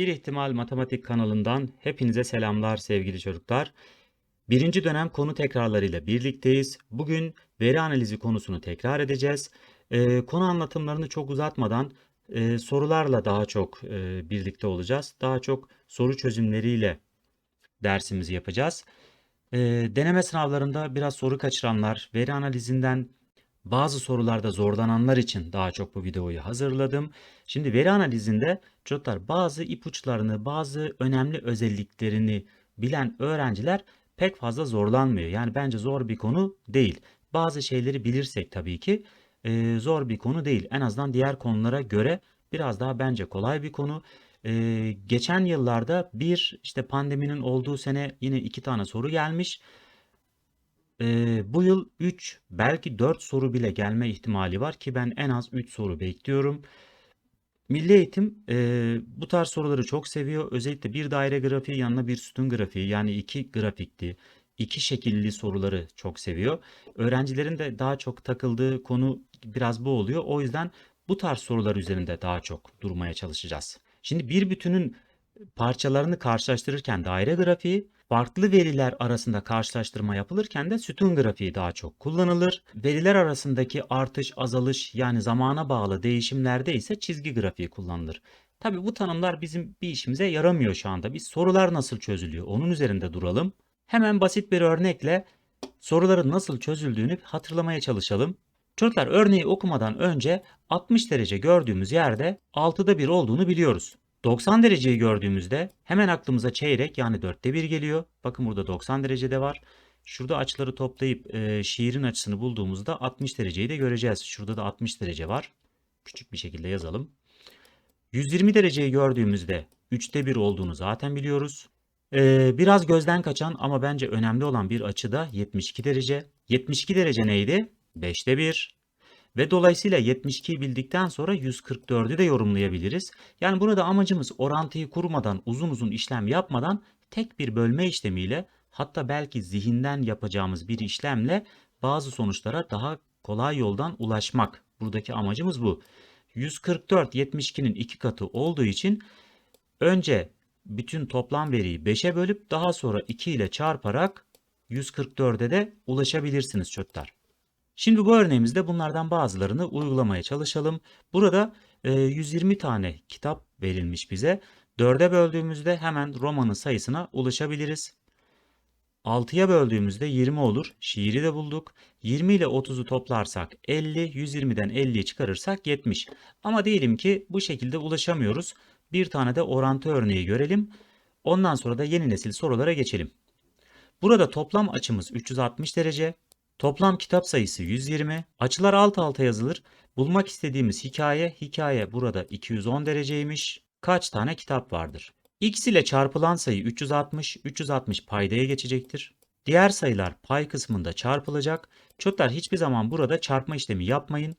Bir ihtimal matematik kanalından hepinize selamlar sevgili çocuklar. Birinci dönem konu tekrarlarıyla birlikteyiz. Bugün veri analizi konusunu tekrar edeceğiz. Ee, konu anlatımlarını çok uzatmadan e, sorularla daha çok e, birlikte olacağız. Daha çok soru çözümleriyle dersimizi yapacağız. E, deneme sınavlarında biraz soru kaçıranlar, veri analizinden bazı sorularda zorlananlar için daha çok bu videoyu hazırladım. Şimdi veri analizinde çocuklar bazı ipuçlarını, bazı önemli özelliklerini bilen öğrenciler pek fazla zorlanmıyor. Yani bence zor bir konu değil. Bazı şeyleri bilirsek tabii ki e, zor bir konu değil. En azından diğer konulara göre biraz daha bence kolay bir konu. E, geçen yıllarda bir işte pandeminin olduğu sene yine iki tane soru gelmiş. Ee, bu yıl 3 belki 4 soru bile gelme ihtimali var ki ben en az 3 soru bekliyorum. Milli Eğitim e, bu tarz soruları çok seviyor. Özellikle bir daire grafiği yanına bir sütun grafiği yani iki grafikli, iki şekilli soruları çok seviyor. Öğrencilerin de daha çok takıldığı konu biraz bu oluyor. O yüzden bu tarz sorular üzerinde daha çok durmaya çalışacağız. Şimdi bir bütünün parçalarını karşılaştırırken daire grafiği, farklı veriler arasında karşılaştırma yapılırken de sütun grafiği daha çok kullanılır. Veriler arasındaki artış, azalış yani zamana bağlı değişimlerde ise çizgi grafiği kullanılır. Tabi bu tanımlar bizim bir işimize yaramıyor şu anda. Biz sorular nasıl çözülüyor onun üzerinde duralım. Hemen basit bir örnekle soruların nasıl çözüldüğünü hatırlamaya çalışalım. Çocuklar örneği okumadan önce 60 derece gördüğümüz yerde 6'da 1 olduğunu biliyoruz. 90 dereceyi gördüğümüzde hemen aklımıza çeyrek yani dörtte bir geliyor. Bakın burada 90 derecede var. Şurada açıları toplayıp e, şiirin açısını bulduğumuzda 60 dereceyi de göreceğiz. Şurada da 60 derece var. Küçük bir şekilde yazalım. 120 dereceyi gördüğümüzde 3'te 1 olduğunu zaten biliyoruz. E, biraz gözden kaçan ama bence önemli olan bir açı da 72 derece. 72 derece neydi? 5'te 1. Ve dolayısıyla 72'yi bildikten sonra 144'ü de yorumlayabiliriz. Yani burada amacımız orantıyı kurmadan, uzun uzun işlem yapmadan tek bir bölme işlemiyle hatta belki zihinden yapacağımız bir işlemle bazı sonuçlara daha kolay yoldan ulaşmak. Buradaki amacımız bu. 144 72'nin iki katı olduğu için önce bütün toplam veriyi 5'e bölüp daha sonra 2 ile çarparak 144'e de ulaşabilirsiniz çocuklar. Şimdi bu örneğimizde bunlardan bazılarını uygulamaya çalışalım. Burada e, 120 tane kitap verilmiş bize. 4'e böldüğümüzde hemen romanın sayısına ulaşabiliriz. 6'ya böldüğümüzde 20 olur. Şiiri de bulduk. 20 ile 30'u toplarsak 50, 120'den 50'yi çıkarırsak 70. Ama diyelim ki bu şekilde ulaşamıyoruz. Bir tane de orantı örneği görelim. Ondan sonra da yeni nesil sorulara geçelim. Burada toplam açımız 360 derece. Toplam kitap sayısı 120. Açılar alt alta yazılır. Bulmak istediğimiz hikaye, hikaye burada 210 dereceymiş. Kaç tane kitap vardır? X ile çarpılan sayı 360, 360 paydaya geçecektir. Diğer sayılar pay kısmında çarpılacak. Çocuklar hiçbir zaman burada çarpma işlemi yapmayın.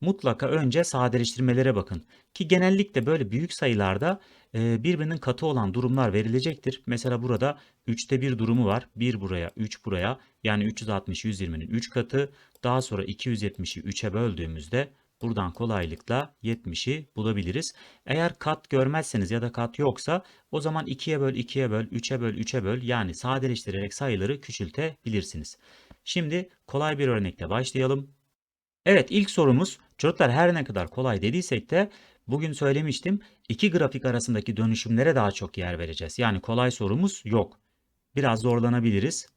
Mutlaka önce sadeleştirmelere bakın. Ki genellikle böyle büyük sayılarda birbirinin katı olan durumlar verilecektir. Mesela burada 3'te 1 durumu var. 1 buraya, 3 buraya. Yani 360 120'nin 3 katı. Daha sonra 270'i 3'e böldüğümüzde buradan kolaylıkla 70'i bulabiliriz. Eğer kat görmezseniz ya da kat yoksa o zaman 2'ye böl 2'ye böl 3'e böl 3'e böl yani sadeleştirerek sayıları küçültebilirsiniz. Şimdi kolay bir örnekle başlayalım. Evet ilk sorumuz çocuklar her ne kadar kolay dediysek de bugün söylemiştim iki grafik arasındaki dönüşümlere daha çok yer vereceğiz. Yani kolay sorumuz yok. Biraz zorlanabiliriz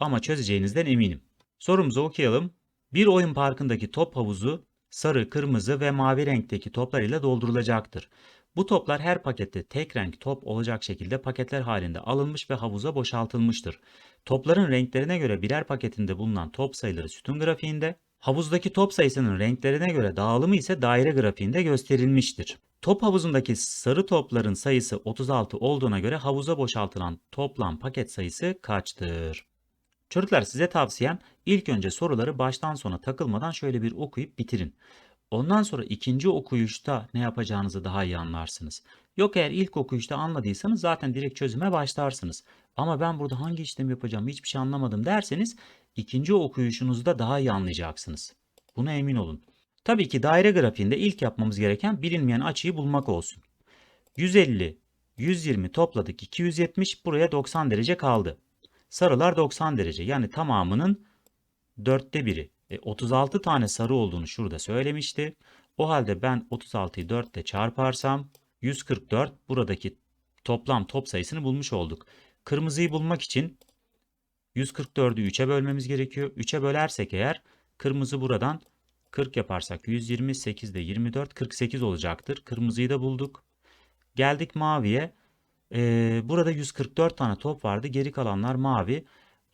ama çözeceğinizden eminim. Sorumuzu okuyalım. Bir oyun parkındaki top havuzu sarı, kırmızı ve mavi renkteki toplar ile doldurulacaktır. Bu toplar her pakette tek renk top olacak şekilde paketler halinde alınmış ve havuza boşaltılmıştır. Topların renklerine göre birer paketinde bulunan top sayıları sütun grafiğinde, Havuzdaki top sayısının renklerine göre dağılımı ise daire grafiğinde gösterilmiştir. Top havuzundaki sarı topların sayısı 36 olduğuna göre havuza boşaltılan toplam paket sayısı kaçtır? Çocuklar size tavsiyem ilk önce soruları baştan sona takılmadan şöyle bir okuyup bitirin. Ondan sonra ikinci okuyuşta ne yapacağınızı daha iyi anlarsınız. Yok eğer ilk okuyuşta anladıysanız zaten direkt çözüme başlarsınız. Ama ben burada hangi işlem yapacağımı hiçbir şey anlamadım derseniz ikinci okuyuşunuzda daha iyi anlayacaksınız. Buna emin olun. Tabii ki daire grafiğinde ilk yapmamız gereken bilinmeyen açıyı bulmak olsun. 150, 120 topladık 270 buraya 90 derece kaldı. Sarılar 90 derece yani tamamının dörtte biri. E, 36 tane sarı olduğunu şurada söylemişti. O halde ben 36'yı 4 ile çarparsam 144 buradaki toplam top sayısını bulmuş olduk. Kırmızıyı bulmak için 144'ü 3'e bölmemiz gerekiyor. 3'e bölersek eğer kırmızı buradan 40 yaparsak 128 de 24 48 olacaktır. Kırmızıyı da bulduk. Geldik maviye. Ee, burada 144 tane top vardı. Geri kalanlar mavi.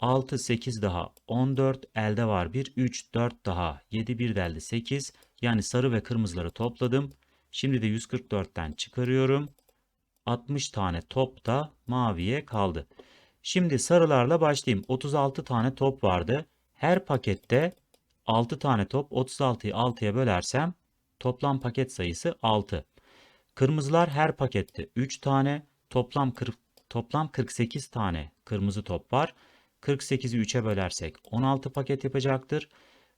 6, 8 daha 14. Elde var 1. 3, 4 daha 7, 1 de elde 8. Yani sarı ve kırmızıları topladım. Şimdi de 144'ten çıkarıyorum. 60 tane top da maviye kaldı. Şimdi sarılarla başlayayım. 36 tane top vardı. Her pakette 6 tane top 36'yı 6'ya bölersem toplam paket sayısı 6. Kırmızılar her pakette 3 tane toplam 40, toplam 48 tane kırmızı top var. 48'i 3'e bölersek 16 paket yapacaktır.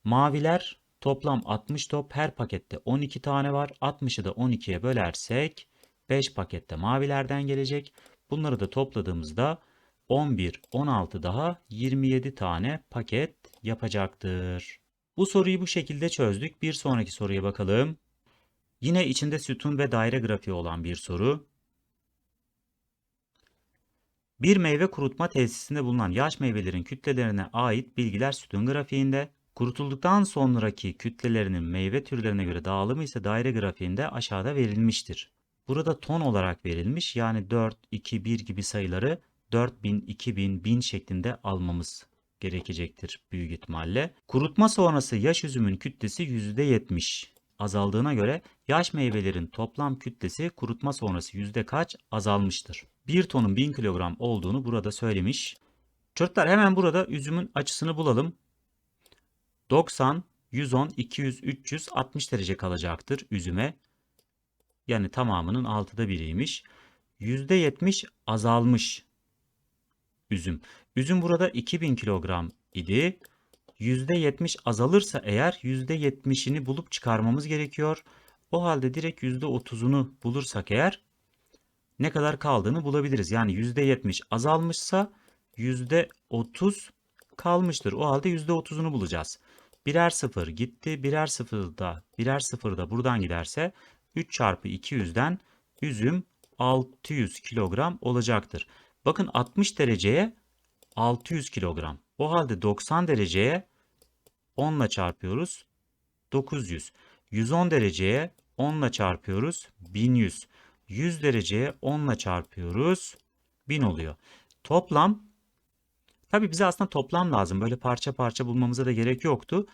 Maviler toplam 60 top her pakette 12 tane var. 60'ı da 12'ye bölersek 5 pakette mavilerden gelecek. Bunları da topladığımızda 11, 16 daha 27 tane paket yapacaktır. Bu soruyu bu şekilde çözdük. Bir sonraki soruya bakalım. Yine içinde sütun ve daire grafiği olan bir soru. Bir meyve kurutma tesisinde bulunan yaş meyvelerin kütlelerine ait bilgiler sütun grafiğinde, kurutulduktan sonraki kütlelerinin meyve türlerine göre dağılımı ise daire grafiğinde aşağıda verilmiştir. Burada ton olarak verilmiş yani 4, 2, 1 gibi sayıları 4000, 2000, 1000 şeklinde almamız gerekecektir büyük ihtimalle. Kurutma sonrası yaş üzümün kütlesi %70 azaldığına göre yaş meyvelerin toplam kütlesi kurutma sonrası yüzde kaç azalmıştır? 1 tonun 1000 kilogram olduğunu burada söylemiş. Çocuklar hemen burada üzümün açısını bulalım. 90, 110, 200, 300, 60 derece kalacaktır üzüme. Yani tamamının altıda biriymiş. %70 azalmış üzüm. Üzüm burada 2000 kilogram idi. %70 azalırsa eğer %70'ini bulup çıkarmamız gerekiyor. O halde direkt %30'unu bulursak eğer ne kadar kaldığını bulabiliriz. Yani %70 azalmışsa %30 kalmıştır. O halde %30'unu bulacağız. Birer sıfır gitti. Birer sıfır da birer sıfır da buradan giderse 3 çarpı 200'den üzüm 600 kilogram olacaktır. Bakın 60 dereceye 600 kilogram. O halde 90 dereceye 10 ile çarpıyoruz. 900. 110 dereceye 10 ile çarpıyoruz. 1100. 100 dereceye 10 ile çarpıyoruz. 1000 oluyor. Toplam tabi bize aslında toplam lazım. Böyle parça parça bulmamıza da gerek yoktu.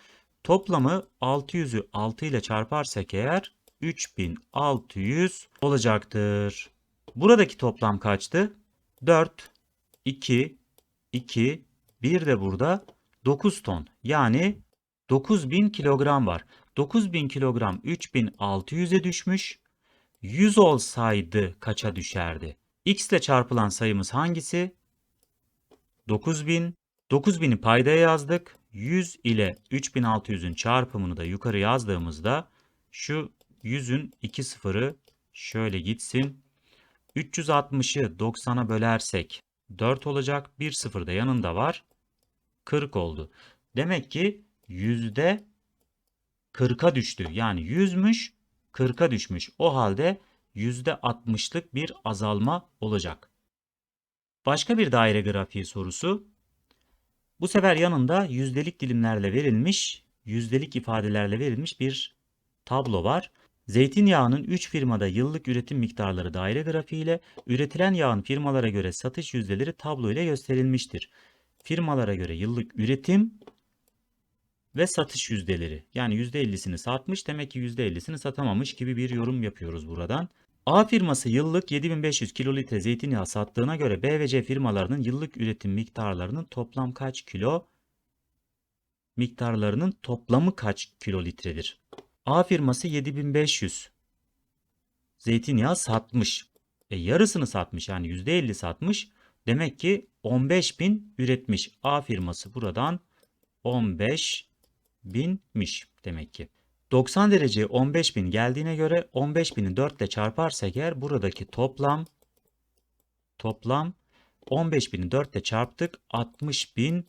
Toplamı 600'ü 6 ile çarparsak eğer 3600 olacaktır. Buradaki toplam kaçtı? 4, 2, 2, 1 de burada 9 ton. Yani 9000 kilogram var. 9000 kilogram 3600'e düşmüş. 100 olsaydı kaça düşerdi? X ile çarpılan sayımız hangisi? 9000. 9000'i paydaya yazdık. 100 ile 3600'ün çarpımını da yukarı yazdığımızda şu 100'ün 2 sıfırı şöyle gitsin. 360'ı 90'a bölersek 4 olacak. 1 sıfır da yanında var. 40 oldu. Demek ki yüzde 40'a düştü. Yani 100'müş 40'a düşmüş. O halde yüzde 60'lık bir azalma olacak. Başka bir daire grafiği sorusu. Bu sefer yanında yüzdelik dilimlerle verilmiş, yüzdelik ifadelerle verilmiş bir tablo var. Zeytinyağının 3 firmada yıllık üretim miktarları daire grafiğiyle üretilen yağın firmalara göre satış yüzdeleri tablo ile gösterilmiştir. Firmalara göre yıllık üretim ve satış yüzdeleri. Yani %50'sini satmış demek ki %50'sini satamamış gibi bir yorum yapıyoruz buradan. A firması yıllık 7500 kilolitre zeytinyağı sattığına göre B ve C firmalarının yıllık üretim miktarlarının toplam kaç kilo miktarlarının toplamı kaç kilolitredir? A firması 7500 zeytinyağı satmış. E yarısını satmış yani %50 satmış. Demek ki 15.000 üretmiş. A firması buradan 15 binmiş demek ki. 90 dereceye 15.000 geldiğine göre 15.000'i 4 ile çarparsak eğer buradaki toplam toplam 15.000'i 4 ile çarptık 60.000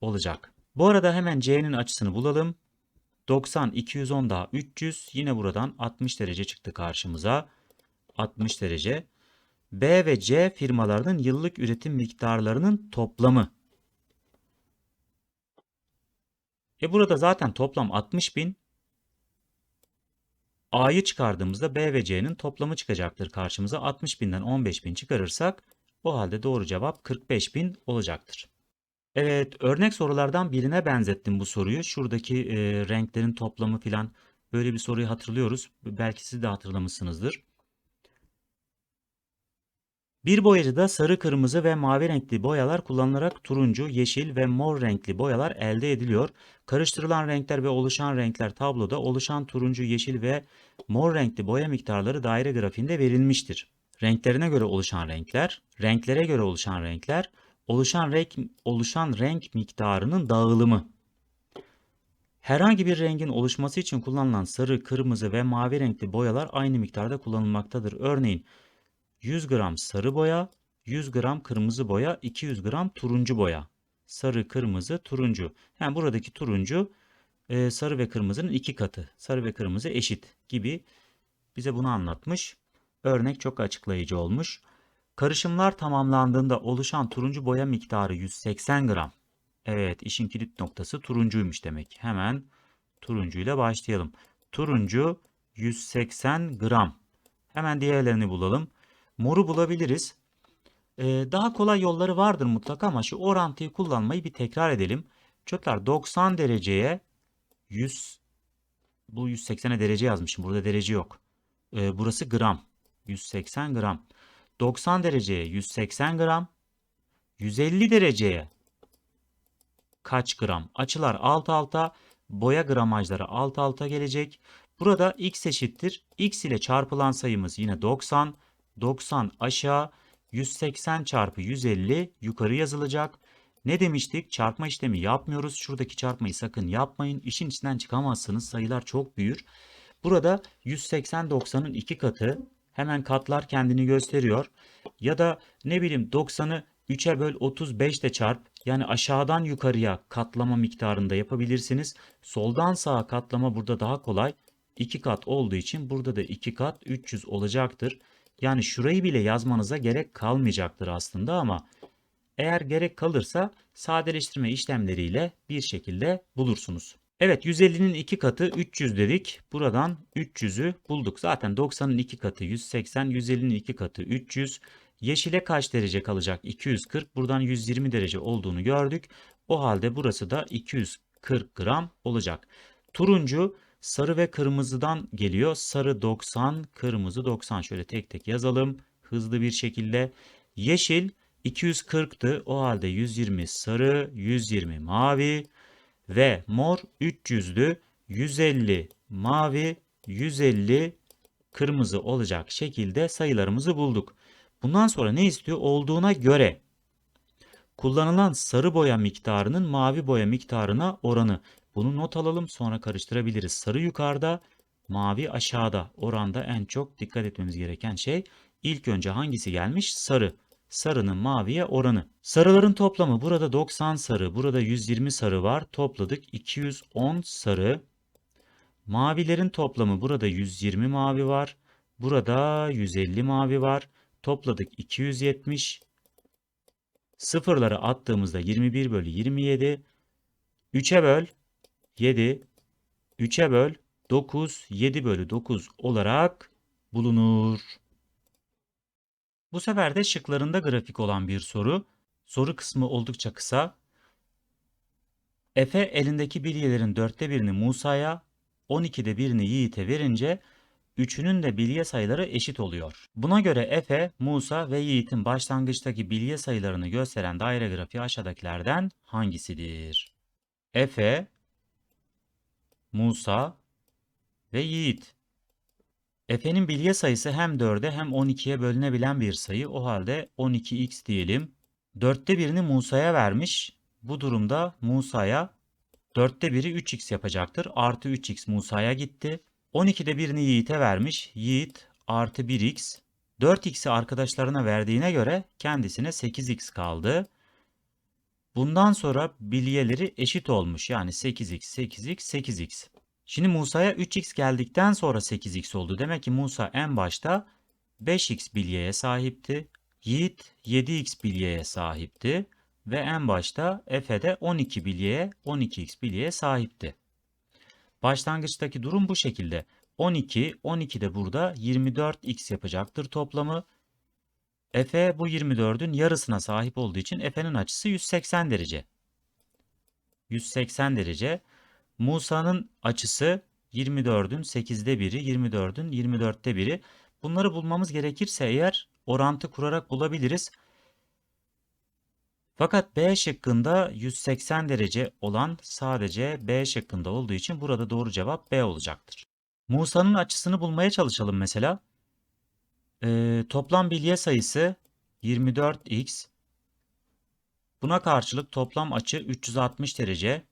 olacak. Bu arada hemen C'nin açısını bulalım. 90, 210 daha 300. Yine buradan 60 derece çıktı karşımıza. 60 derece. B ve C firmalarının yıllık üretim miktarlarının toplamı. E burada zaten toplam 60 bin. A'yı çıkardığımızda B ve C'nin toplamı çıkacaktır karşımıza. 60 binden 15 bin çıkarırsak o halde doğru cevap 45 bin olacaktır. Evet, örnek sorulardan birine benzettim bu soruyu. Şuradaki e, renklerin toplamı filan böyle bir soruyu hatırlıyoruz. Belki siz de hatırlamışsınızdır. Bir boyacıda sarı, kırmızı ve mavi renkli boyalar kullanılarak turuncu, yeşil ve mor renkli boyalar elde ediliyor. Karıştırılan renkler ve oluşan renkler tabloda oluşan turuncu, yeşil ve mor renkli boya miktarları daire grafiğinde verilmiştir. Renklerine göre oluşan renkler, renklere göre oluşan renkler, oluşan renk, oluşan renk miktarının dağılımı. Herhangi bir rengin oluşması için kullanılan sarı, kırmızı ve mavi renkli boyalar aynı miktarda kullanılmaktadır. Örneğin 100 gram sarı boya, 100 gram kırmızı boya, 200 gram turuncu boya. Sarı, kırmızı, turuncu. Yani buradaki turuncu e, sarı ve kırmızının iki katı. Sarı ve kırmızı eşit gibi bize bunu anlatmış. Örnek çok açıklayıcı olmuş. Karışımlar tamamlandığında oluşan turuncu boya miktarı 180 gram. Evet işin kilit noktası turuncuymuş demek. Hemen turuncuyla başlayalım. Turuncu 180 gram. Hemen diğerlerini bulalım. Moru bulabiliriz. Ee, daha kolay yolları vardır mutlaka ama şu orantıyı kullanmayı bir tekrar edelim. Çocuklar 90 dereceye 100 bu 180'e derece yazmışım. Burada derece yok. Ee, burası gram. 180 gram. 90 dereceye 180 gram. 150 dereceye kaç gram? Açılar alt alta, boya gramajları alt alta gelecek. Burada x eşittir. x ile çarpılan sayımız yine 90. 90 aşağı 180 çarpı 150 yukarı yazılacak. Ne demiştik? Çarpma işlemi yapmıyoruz. Şuradaki çarpmayı sakın yapmayın. İşin içinden çıkamazsınız. Sayılar çok büyür. Burada 180 90'ın iki katı. Hemen katlar kendini gösteriyor. Ya da ne bileyim 90'ı 3'e böl 35 ile çarp. Yani aşağıdan yukarıya katlama miktarında yapabilirsiniz. Soldan sağa katlama burada daha kolay. 2 kat olduğu için burada da 2 kat 300 olacaktır. Yani şurayı bile yazmanıza gerek kalmayacaktır aslında ama eğer gerek kalırsa sadeleştirme işlemleriyle bir şekilde bulursunuz. Evet 150'nin 2 katı 300 dedik. Buradan 300'ü bulduk. Zaten 90'ın 2 katı 180, 150'nin 2 katı 300. Yeşile kaç derece kalacak? 240. Buradan 120 derece olduğunu gördük. O halde burası da 240 gram olacak. Turuncu sarı ve kırmızıdan geliyor. Sarı 90, kırmızı 90. Şöyle tek tek yazalım hızlı bir şekilde. Yeşil 240'tı. O halde 120 sarı, 120 mavi ve mor 300'dü. 150 mavi, 150 kırmızı olacak şekilde sayılarımızı bulduk. Bundan sonra ne istiyor? Olduğuna göre kullanılan sarı boya miktarının mavi boya miktarına oranı. Bunu not alalım sonra karıştırabiliriz. Sarı yukarıda, mavi aşağıda. Oranda en çok dikkat etmemiz gereken şey. İlk önce hangisi gelmiş? Sarı. Sarının maviye oranı. Sarıların toplamı burada 90 sarı, burada 120 sarı var. Topladık 210 sarı. Mavilerin toplamı burada 120 mavi var. Burada 150 mavi var. Topladık 270. Sıfırları attığımızda 21 bölü 27. 3'e böl 7. 3'e böl 9. 7 bölü 9 olarak bulunur. Bu sefer de şıklarında grafik olan bir soru. Soru kısmı oldukça kısa. Efe elindeki bilyelerin dörtte birini Musa'ya, 12'de birini Yiğit'e verince üçünün de bilye sayıları eşit oluyor. Buna göre Efe, Musa ve Yiğit'in başlangıçtaki bilye sayılarını gösteren daire grafiği aşağıdakilerden hangisidir? Efe, Musa ve Yiğit. Efe'nin bilye sayısı hem 4'e hem 12'ye bölünebilen bir sayı. O halde 12x diyelim. Dörtte birini Musa'ya vermiş. Bu durumda Musa'ya 4'te biri 3x yapacaktır. Artı 3x Musa'ya gitti. 12'de birini Yiğit'e vermiş. Yiğit artı 1x. 4x'i arkadaşlarına verdiğine göre kendisine 8x kaldı. Bundan sonra bilyeleri eşit olmuş. Yani 8x, 8x, 8x. Şimdi Musa'ya 3x geldikten sonra 8x oldu. Demek ki Musa en başta 5x bilyeye sahipti. Yiğit 7x bilyeye sahipti. Ve en başta Efe de 12 bilyeye 12x bilyeye sahipti. Başlangıçtaki durum bu şekilde. 12, 12 de burada 24x yapacaktır toplamı. Efe bu 24'ün yarısına sahip olduğu için Efe'nin açısı 180 derece. 180 derece. Musa'nın açısı 24'ün 8'de biri, 24'ün 24'te biri. Bunları bulmamız gerekirse eğer orantı kurarak bulabiliriz. Fakat B şıkkında 180 derece olan sadece B şıkkında olduğu için burada doğru cevap B olacaktır. Musa'nın açısını bulmaya çalışalım mesela. Ee, toplam bilye sayısı 24x. Buna karşılık toplam açı 360 derece.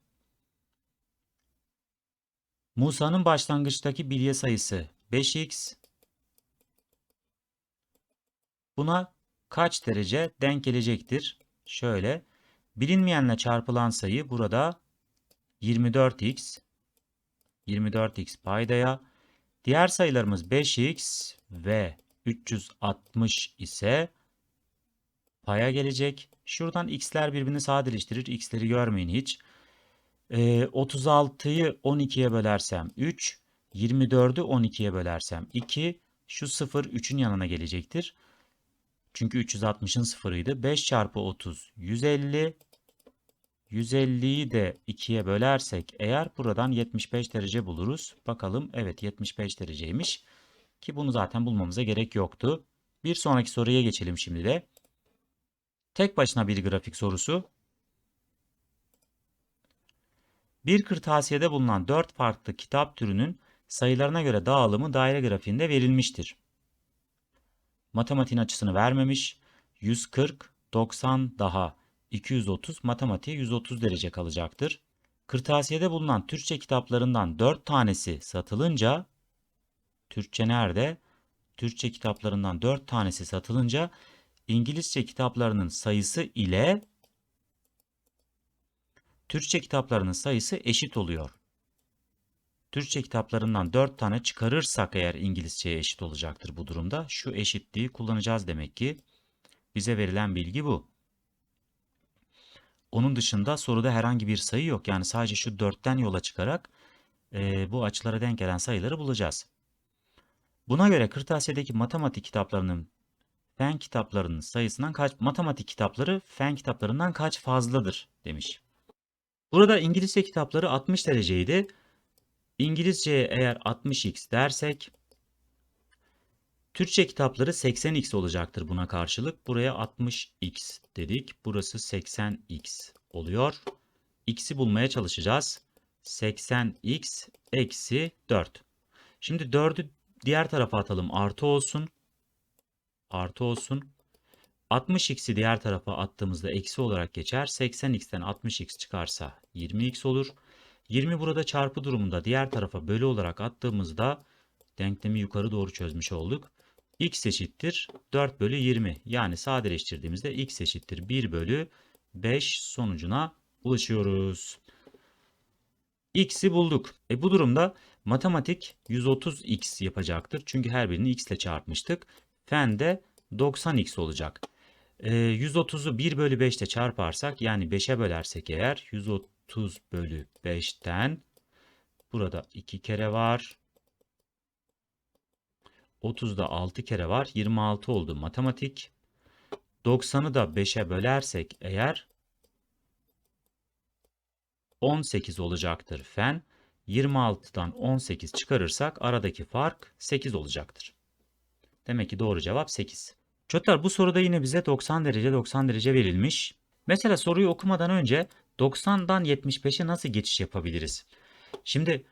Musa'nın başlangıçtaki bilye sayısı 5x. Buna kaç derece denk gelecektir? Şöyle. Bilinmeyenle çarpılan sayı burada 24x. 24x paydaya. Diğer sayılarımız 5x ve 360 ise paya gelecek. Şuradan x'ler birbirini sadeleştirir. x'leri görmeyin hiç. Ee, 36'yı 12'ye bölersem 3. 24'ü 12'ye bölersem 2. Şu 0 3'ün yanına gelecektir. Çünkü 360'ın sıfırıydı. 5 çarpı 30 150. 150'yi de 2'ye bölersek eğer buradan 75 derece buluruz. Bakalım evet 75 dereceymiş. Ki bunu zaten bulmamıza gerek yoktu. Bir sonraki soruya geçelim şimdi de. Tek başına bir grafik sorusu. Bir kırtasiyede bulunan 4 farklı kitap türünün sayılarına göre dağılımı daire grafiğinde verilmiştir. Matematiğin açısını vermemiş. 140, 90 daha 230 matematiğe 130 derece kalacaktır. Kırtasiyede bulunan Türkçe kitaplarından 4 tanesi satılınca Türkçe nerede? Türkçe kitaplarından 4 tanesi satılınca İngilizce kitaplarının sayısı ile Türkçe kitaplarının sayısı eşit oluyor. Türkçe kitaplarından 4 tane çıkarırsak eğer İngilizceye eşit olacaktır bu durumda. Şu eşitliği kullanacağız demek ki. Bize verilen bilgi bu. Onun dışında soruda herhangi bir sayı yok. Yani sadece şu 4'ten yola çıkarak e, bu açılara denk gelen sayıları bulacağız. Buna göre kırtasiyedeki matematik kitaplarının fen kitaplarının sayısından kaç matematik kitapları fen kitaplarından kaç fazladır demiş. Burada İngilizce kitapları 60 dereceydi. İngilizceye eğer 60x dersek Türkçe kitapları 80x olacaktır buna karşılık. Buraya 60x dedik. Burası 80x oluyor. x'i bulmaya çalışacağız. 80x eksi 4. Şimdi 4'ü diğer tarafa atalım. Artı olsun. Artı olsun. 60x'i diğer tarafa attığımızda eksi olarak geçer. 80x'ten 60x çıkarsa 20x olur. 20 burada çarpı durumunda diğer tarafa bölü olarak attığımızda denklemi yukarı doğru çözmüş olduk. x eşittir 4 bölü 20 yani sadeleştirdiğimizde x eşittir 1 bölü 5 sonucuna ulaşıyoruz. x'i bulduk. E bu durumda matematik 130x yapacaktır. Çünkü her birini x ile çarpmıştık. Fen de 90x olacak. E, 130'u 1 bölü 5 ile çarparsak yani 5'e bölersek eğer 130 30 bölü 5'ten burada 2 kere var. 30'da 6 kere var. 26 oldu matematik. 90'ı da 5'e bölersek eğer 18 olacaktır fen. 26'dan 18 çıkarırsak aradaki fark 8 olacaktır. Demek ki doğru cevap 8. Çocuklar bu soruda yine bize 90 derece 90 derece verilmiş. Mesela soruyu okumadan önce 90'dan 75'e nasıl geçiş yapabiliriz? Şimdi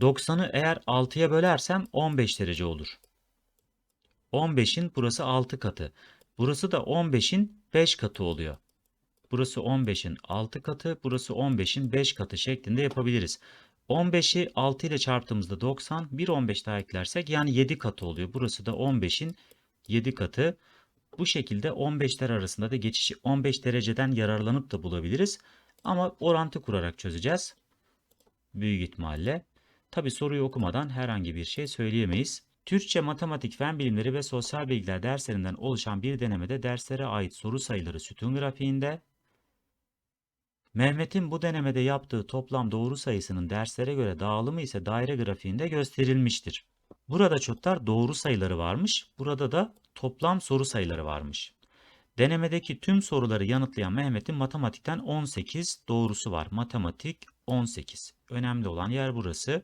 90'ı eğer 6'ya bölersem 15 derece olur. 15'in burası 6 katı. Burası da 15'in 5 katı oluyor. Burası 15'in 6 katı, burası 15'in 5 katı şeklinde yapabiliriz. 15'i 6 ile çarptığımızda 90, bir 15 daha eklersek yani 7 katı oluyor. Burası da 15'in 7 katı. Bu şekilde 15'ler arasında da geçişi 15 dereceden yararlanıp da bulabiliriz. Ama orantı kurarak çözeceğiz. Büyük ihtimalle. Tabi soruyu okumadan herhangi bir şey söyleyemeyiz. Türkçe, matematik, fen bilimleri ve sosyal bilgiler derslerinden oluşan bir denemede derslere ait soru sayıları sütun grafiğinde, Mehmet'in bu denemede yaptığı toplam doğru sayısının derslere göre dağılımı ise daire grafiğinde gösterilmiştir. Burada çocuklar doğru sayıları varmış, burada da toplam soru sayıları varmış. Denemedeki tüm soruları yanıtlayan Mehmet'in matematikten 18 doğrusu var. Matematik 18. Önemli olan yer burası.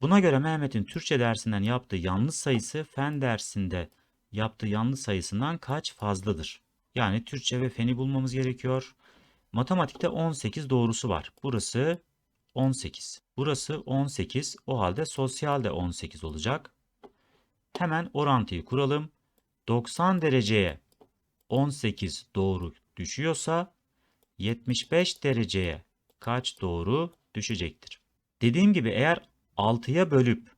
Buna göre Mehmet'in Türkçe dersinden yaptığı yanlış sayısı fen dersinde yaptığı yanlış sayısından kaç fazladır? Yani Türkçe ve feni bulmamız gerekiyor. Matematikte 18 doğrusu var. Burası 18. Burası 18. O halde sosyal de 18 olacak. Hemen orantıyı kuralım. 90 dereceye 18 doğru düşüyorsa 75 dereceye kaç doğru düşecektir? Dediğim gibi eğer 6'ya bölüp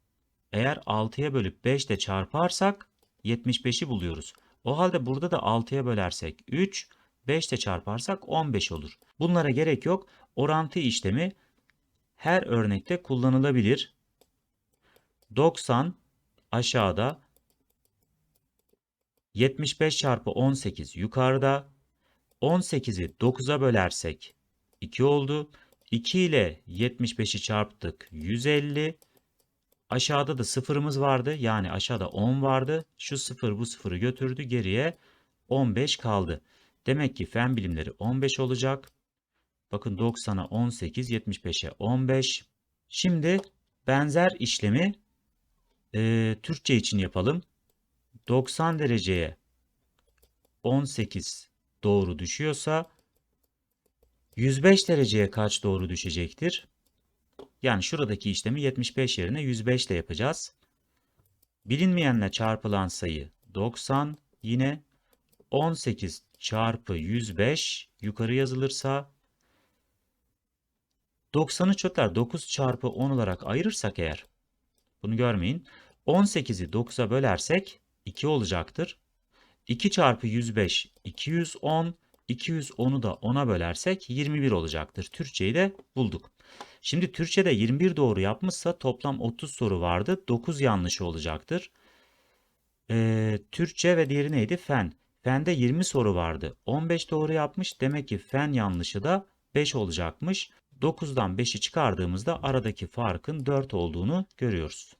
eğer 6'ya bölüp 5 ile çarparsak 75'i buluyoruz. O halde burada da 6'ya bölersek 3, 5 ile çarparsak 15 olur. Bunlara gerek yok. Orantı işlemi her örnekte kullanılabilir. 90 aşağıda 75 çarpı 18 yukarıda 18'i 9'a bölersek 2 oldu. 2 ile 75'i çarptık 150. Aşağıda da sıfırımız vardı. Yani aşağıda 10 vardı. Şu sıfır bu sıfırı götürdü. Geriye 15 kaldı. Demek ki fen bilimleri 15 olacak. Bakın 90'a 18, 75'e 15. Şimdi benzer işlemi e, Türkçe için yapalım. 90 dereceye 18 doğru düşüyorsa 105 dereceye kaç doğru düşecektir? Yani şuradaki işlemi 75 yerine 105 ile yapacağız. Bilinmeyenle çarpılan sayı 90 yine 18 çarpı 105 yukarı yazılırsa 90'ı çocuklar 9 çarpı 10 olarak ayırırsak eğer bunu görmeyin 18'i 9'a bölersek 2 olacaktır. 2 çarpı 105 210 210'u da 10'a bölersek 21 olacaktır. Türkçeyi de bulduk. Şimdi Türkçe'de 21 doğru yapmışsa toplam 30 soru vardı. 9 yanlışı olacaktır. Ee, Türkçe ve diğeri neydi? Fen. Fende 20 soru vardı. 15 doğru yapmış. Demek ki fen yanlışı da 5 olacakmış. 9'dan 5'i çıkardığımızda aradaki farkın 4 olduğunu görüyoruz.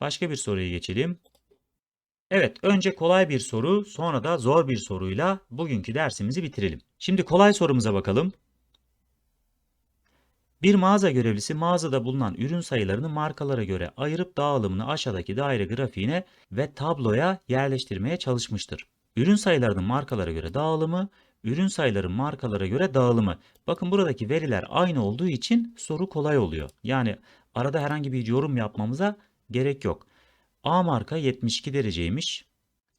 Başka bir soruya geçelim. Evet, önce kolay bir soru, sonra da zor bir soruyla bugünkü dersimizi bitirelim. Şimdi kolay sorumuza bakalım. Bir mağaza görevlisi mağazada bulunan ürün sayılarını markalara göre ayırıp dağılımını aşağıdaki daire grafiğine ve tabloya yerleştirmeye çalışmıştır. Ürün sayılarının markalara göre dağılımı, ürün sayıların markalara göre dağılımı. Bakın buradaki veriler aynı olduğu için soru kolay oluyor. Yani arada herhangi bir yorum yapmamıza gerek yok. A marka 72 dereceymiş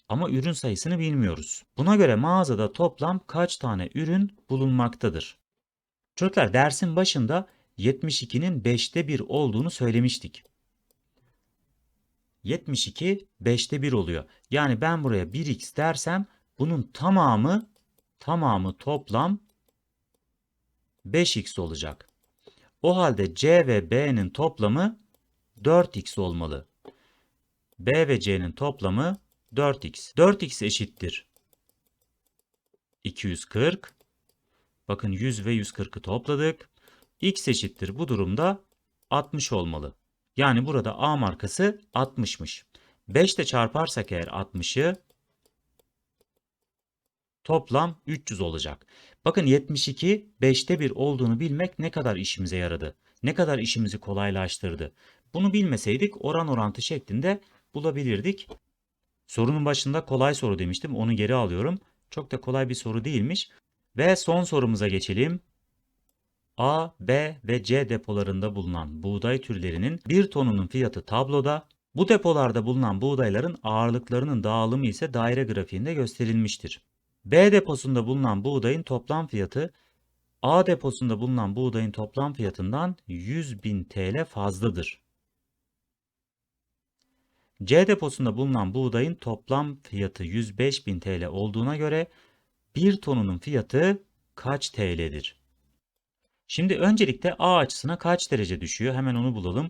ama ürün sayısını bilmiyoruz. Buna göre mağazada toplam kaç tane ürün bulunmaktadır? Çocuklar dersin başında 72'nin 5'te 1 olduğunu söylemiştik. 72 5'te 1 oluyor. Yani ben buraya 1x dersem bunun tamamı tamamı toplam 5x olacak. O halde C ve B'nin toplamı 4x olmalı. B ve C'nin toplamı 4x. 4x eşittir 240. Bakın 100 ve 140'ı topladık. X eşittir bu durumda 60 olmalı. Yani burada A markası 60'mış. 5 ile çarparsak eğer 60'ı toplam 300 olacak. Bakın 72 5'te 1 olduğunu bilmek ne kadar işimize yaradı. Ne kadar işimizi kolaylaştırdı. Bunu bilmeseydik oran orantı şeklinde bulabilirdik. Sorunun başında kolay soru demiştim. Onu geri alıyorum. Çok da kolay bir soru değilmiş. Ve son sorumuza geçelim. A, B ve C depolarında bulunan buğday türlerinin bir tonunun fiyatı tabloda, bu depolarda bulunan buğdayların ağırlıklarının dağılımı ise daire grafiğinde gösterilmiştir. B deposunda bulunan buğdayın toplam fiyatı A deposunda bulunan buğdayın toplam fiyatından 100.000 TL fazladır. C deposunda bulunan buğdayın toplam fiyatı 105.000 TL olduğuna göre 1 tonunun fiyatı kaç TL'dir? Şimdi öncelikle A açısına kaç derece düşüyor? Hemen onu bulalım.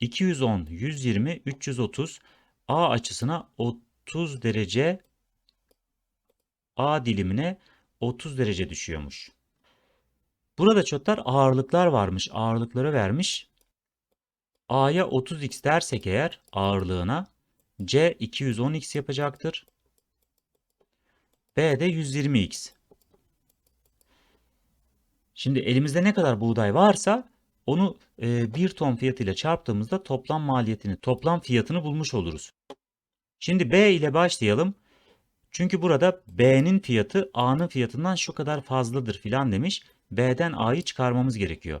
210, 120, 330. A açısına 30 derece A dilimine 30 derece düşüyormuş. Burada çocuklar ağırlıklar varmış. Ağırlıkları vermiş. A'ya 30x dersek eğer ağırlığına C 210x yapacaktır. B de 120x. Şimdi elimizde ne kadar buğday varsa onu e, 1 ton fiyatıyla çarptığımızda toplam maliyetini, toplam fiyatını bulmuş oluruz. Şimdi B ile başlayalım. Çünkü burada B'nin fiyatı A'nın fiyatından şu kadar fazladır filan demiş. B'den A'yı çıkarmamız gerekiyor.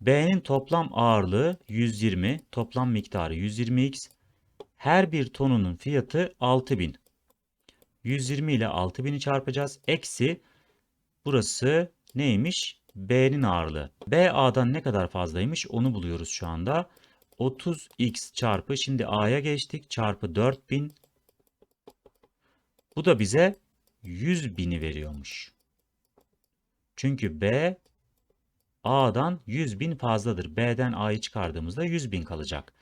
B'nin toplam ağırlığı 120, toplam miktarı 120x. Her bir tonunun fiyatı 6000. 120 ile 6000'i çarpacağız. Eksi burası neymiş? B'nin ağırlığı. B A'dan ne kadar fazlaymış onu buluyoruz şu anda. 30x çarpı şimdi A'ya geçtik çarpı 4000. Bu da bize 100 bini veriyormuş. Çünkü B A'dan 100 bin fazladır. B'den A'yı çıkardığımızda 100 bin kalacak.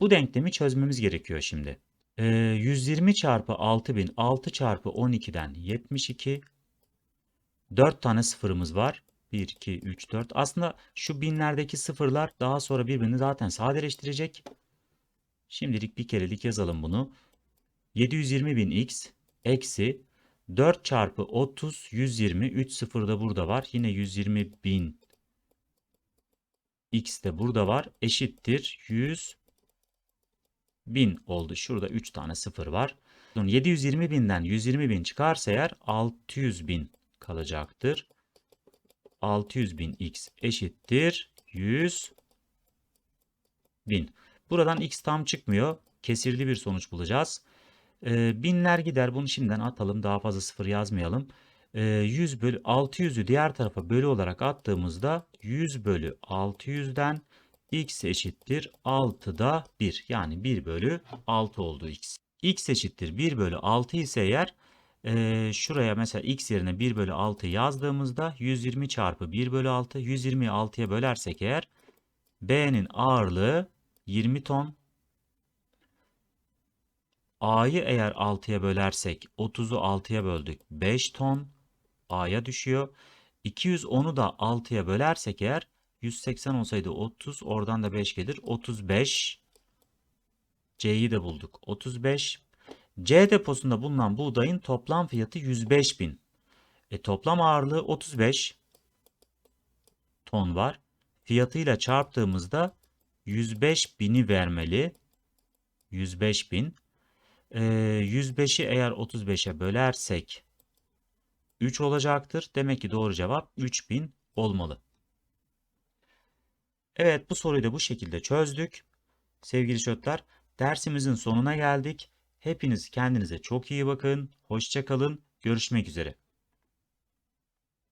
Bu denklemi çözmemiz gerekiyor şimdi. Ee, 120 çarpı 6000 6 çarpı 12'den 72. 4 tane sıfırımız var. 1, 2, 3, 4. Aslında şu binlerdeki sıfırlar daha sonra birbirini zaten sadeleştirecek. Şimdilik bir kerelik yazalım bunu. 720 bin x eksi 4 çarpı 30 120 3 sıfır da burada var. Yine 120 bin x de burada var. Eşittir 100 bin oldu. Şurada 3 tane sıfır var. 720 binden 120 bin çıkarsa eğer 600 bin kalacaktır. 600 bin x eşittir 100 bin. Buradan x tam çıkmıyor. Kesirli bir sonuç bulacağız. Ee, binler gider. Bunu şimdiden atalım. Daha fazla sıfır yazmayalım. Ee, 100 bölü 600'ü diğer tarafa bölü olarak attığımızda 100 bölü 600'den x eşittir 6'da 1. Yani 1 bölü 6 oldu x. x eşittir 1 bölü 6 ise eğer e, şuraya mesela x yerine 1 bölü 6 yazdığımızda 120 çarpı 1 bölü 6 120'yi 6'ya bölersek eğer B'nin ağırlığı 20 ton. A'yı eğer 6'ya bölersek 30'u 6'ya böldük 5 ton A'ya düşüyor. 210'u da 6'ya bölersek eğer 180 olsaydı 30 oradan da 5 gelir 35 C'yi de bulduk 35 C deposunda bulunan buğdayın toplam fiyatı 105 bin. E, toplam ağırlığı 35 ton var. Fiyatıyla çarptığımızda 105 bini vermeli. 105 bin. E, 105'i eğer 35'e bölersek 3 olacaktır. Demek ki doğru cevap 3000 olmalı. Evet bu soruyu da bu şekilde çözdük. Sevgili çocuklar dersimizin sonuna geldik. Hepiniz kendinize çok iyi bakın. Hoşça kalın. Görüşmek üzere.